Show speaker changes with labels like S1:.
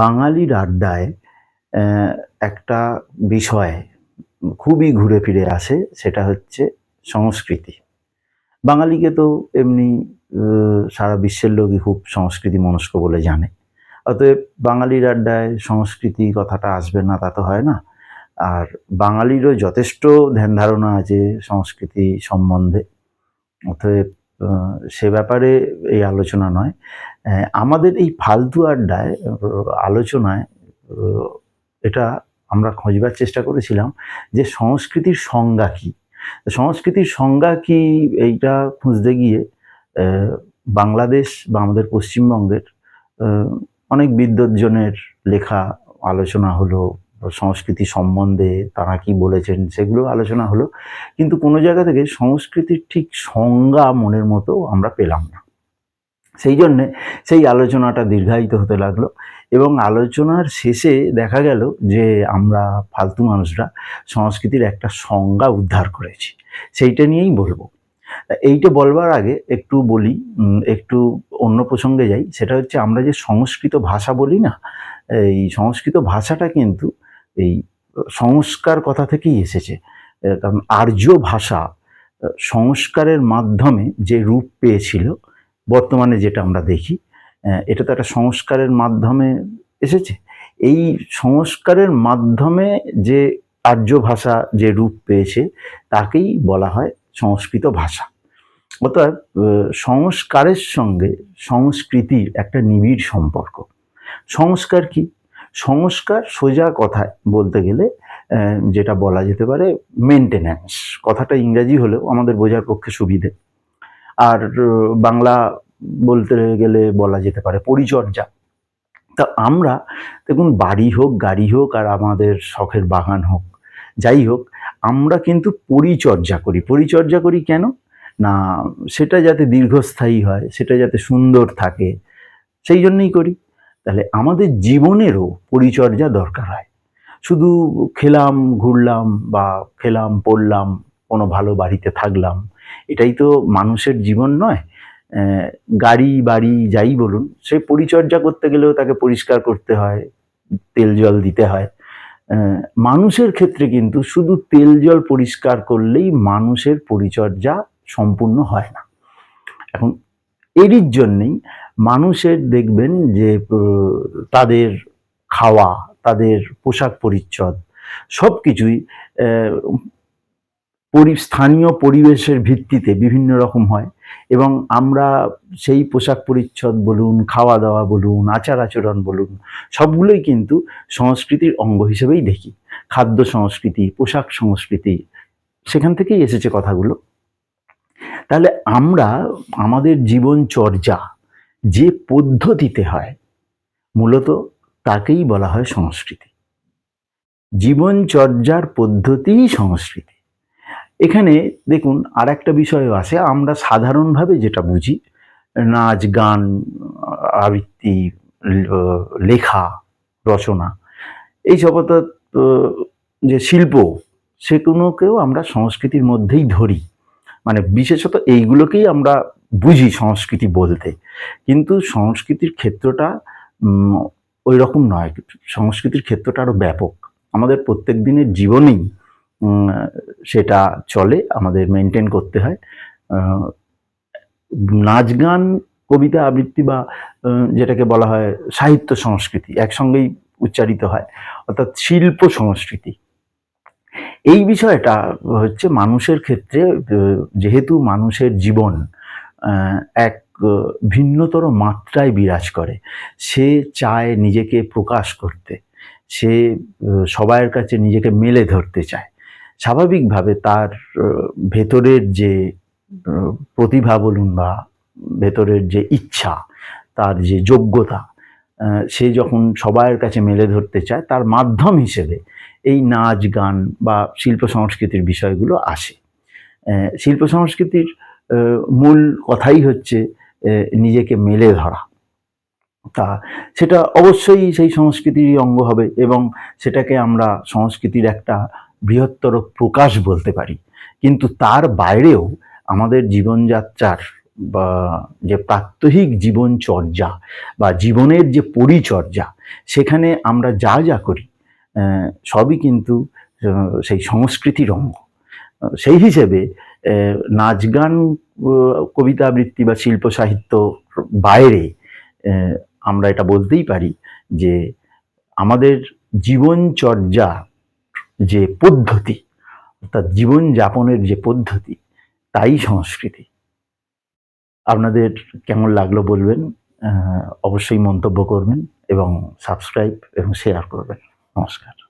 S1: বাঙালির আড্ডায় একটা বিষয় খুবই ঘুরে ফিরে আসে, সেটা হচ্ছে সংস্কৃতি। বাঙালিকে তো এমনি সারা বিশ্বের লোকই খুব সংস্কৃতি মনস্ক বলে জানে। অতএব বাঙালির আড্ডায় সংস্কৃতি কথাটা আসবে না, তা তো হয় না। আর বাঙালিরও যথেষ্ট ধ্যান ধারণা আছে সংস্কৃতি সম্বন্ধে। অতএব সে ব্যাপারে এই আলোচনা নয়। আমাদের এই ফালতু আড্ডায় আলোচনায় এটা আমরা খোঁজবার চেষ্টা করেছিলাম যে সংস্কৃতির সংজ্ঞা কী। সংস্কৃতির সংজ্ঞা কি এইটা খুঁজতে গিয়ে বাংলাদেশ বা আমাদের পশ্চিমবঙ্গের অনেক বিদ্বজ্জনের লেখা আলোচনা হলো, সংস্কৃতি সম্বন্ধে তারা কি বলেছেন সেগুলো আলোচনা হলো, কিন্তু কোনো জায়গা থেকে সংস্কৃতির ঠিক সংজ্ঞা মনের মতো আমরা পেলাম না। সেই জন্যে সেই আলোচনাটা দীর্ঘায়িত হতে লাগল এবং আলোচনার শেষে দেখা গেল যে আমরা ফালতু মানুষরা সংস্কৃতির একটা সংজ্ঞা উদ্ধার করেছি। সেইটা নিয়েই বলব। এইটা বলবার আগে একটু বলি একটু অন্য প্রসঙ্গে যাই। সেটা হচ্ছে আমরা যে সংস্কৃত ভাষা বলি না, এই সংস্কৃত ভাষাটা কিন্তু এই সংস্কার কথা থেকেই এসেছে। কারণ আর্য ভাষা, সংস্কারের মাধ্যমে যে রূপ পেয়েছিল বর্তমানে যেটা আমরা দেখি এটা তো একটা সংস্কারের মাধ্যমে এসেছে। এই সংস্কারের মাধ্যমে যে আর্য ভাষা যে রূপ পেয়েছে, তাকেই বলা হয় সংস্কৃত ভাষা। অর্থাৎ সংস্কারের সঙ্গে সংস্কৃতির একটা নিবিড় সম্পর্ক। সংস্কার কি? সংস্কার সোজা কথায় বলতে গেলে যেটা বলা যেতে পারে মেনটেন্যান্স কথাটা ইংরাজি হলেও আমাদের বোঝার পক্ষে সুবিধে। আর বাংলা বলতে গেলে বলা যেতে পারে পরিচর্যা। তা আমরা, দেখুন, বাড়ি হোক, গাড়ি হোক, আর আমাদের শখের বাগান হোক, যাই হোক, আমরা কিন্তু পরিচর্যা করি। পরিচর্যা করি কেন? না, সেটা যাতে দীর্ঘস্থায়ী হয়, সেটা যাতে সুন্দর থাকে, সেই জন্যই করি। তাহলে আমাদের জীবনেরও পরিচর্যা দরকার হয়। শুধু খেলাম, ঘুরলাম বা খেলাম, পড়লাম, কোনো ভালো বাড়িতে থাকলাম এটাই তো মানুষের জীবন নয়। গাড়ি, বাড়ি, যাই বলুন, সে পরিচর্যা করতে গেলেও তাকে পরিষ্কার করতে হয়, তেল জল দিতে হয়। মানুষের ক্ষেত্রে কিন্তু শুধু তেল জল পরিষ্কার করলেই মানুষের পরিচর্যা সম্পূর্ণ হয় না। এখন এরই জন্যেই মানুষের দেখবেন যে তাদের খাওয়া, তাদের পোশাক পরিচ্ছদ সব কিছুই পরি, স্থানীয় পরিবেশের ভিত্তিতে বিভিন্ন রকম হয় এবং আমরা সেই পোশাক পরিচ্ছদ বলুন খাওয়া দাওয়া বলুন আচার আচরণ বলুন, সবগুলোই কিন্তু সংস্কৃতির অঙ্গ হিসেবেই দেখি। খাদ্য সংস্কৃতি, পোশাক সংস্কৃতি, সেখান থেকেই এসেছে কথাগুলো। তাহলে আমরা, আমাদের জীবনচর্যা যে পদ্ধতিতে হয়, মূলত তাকেই বলা হয় সংস্কৃতি। জীবনচর্যার পদ্ধতিই সংস্কৃতি। এখানে দেখুন আর একটা বিষয়ও আছে আমরা সাধারণভাবে যেটা বুঝি নাচ গান আবৃত্তি লেখা রচনা এই অর্থাৎ, যে শিল্প সেগুলোকেও আমরা সংস্কৃতির মধ্যেই ধরি। মানে বিশেষত এইগুলোকেই আমরা বুঝি সংস্কৃতি বলতে। কিন্তু সংস্কৃতির ক্ষেত্রটা ওই রকম নয়। সংস্কৃতির ক্ষেত্রটা আরও ব্যাপক। আমাদের প্রত্যেক দিনের জীবনেই সেটা চলে, আমাদের মেনটেন করতে হয়। নাচ গান, কবিতা আবৃত্তি বা যেটাকে বলা হয় সাহিত্য সংস্কৃতি একসঙ্গেই উচ্চারিত হয়, অর্থাৎ শিল্প সংস্কৃতি। এই বিষয়টা হচ্ছে মানুষের ক্ষেত্রে যেহেতু মানুষের জীবন এক, ভিন্নতর মাত্রায় বিরাজ করে, সে চায় নিজেকে প্রকাশ করতে, সে সবাইয়ের কাছে নিজেকে মেলে ধরতে চায়। স্বাভাবিকভাবে তার ভেতরের যে প্রতিভা বলুন বা ভেতরের যে ইচ্ছা, তার যে যোগ্যতা সে যখন সবাইয়ের কাছে মেলে ধরতে চায়, তার মাধ্যম হিসেবে এই নাচ, গান বা শিল্প সংস্কৃতির বিষয়গুলো আসে। শিল্প সংস্কৃতির মূল কথাই হচ্ছে নিজেকে মেলে ধরা। তা সেটা অবশ্যই সেই সংস্কৃতিরই অঙ্গ হবে এবং সেটাকে আমরা সংস্কৃতির একটা বৃহত্তর প্রকাশ বলতে পারি। কিন্তু তার বাইরেও আমাদের জীবনযাত্রার বা যে প্রাত্যহিক জীবনচর্যা বা জীবনের যে পরিচর্যা, সেখানে আমরা যা যা করি সবই কিন্তু সেই সংস্কৃতির অঙ্গ। সেই হিসেবে নাচ গান কবিতা আবৃত্তি বা শিল্প সাহিত্য বাইরে আমরা এটা বলতেই পারি যে আমাদের জীবনচর্যা যে পদ্ধতি, অর্থাৎ জীবনযাপনের যে পদ্ধতি, তাই সংস্কৃতি। আপনাদের কেমন লাগল বলবেন অবশ্যই মন্তব্য করবেন এবং সাবস্ক্রাইব এবং শেয়ার করবেন। নমস্কার।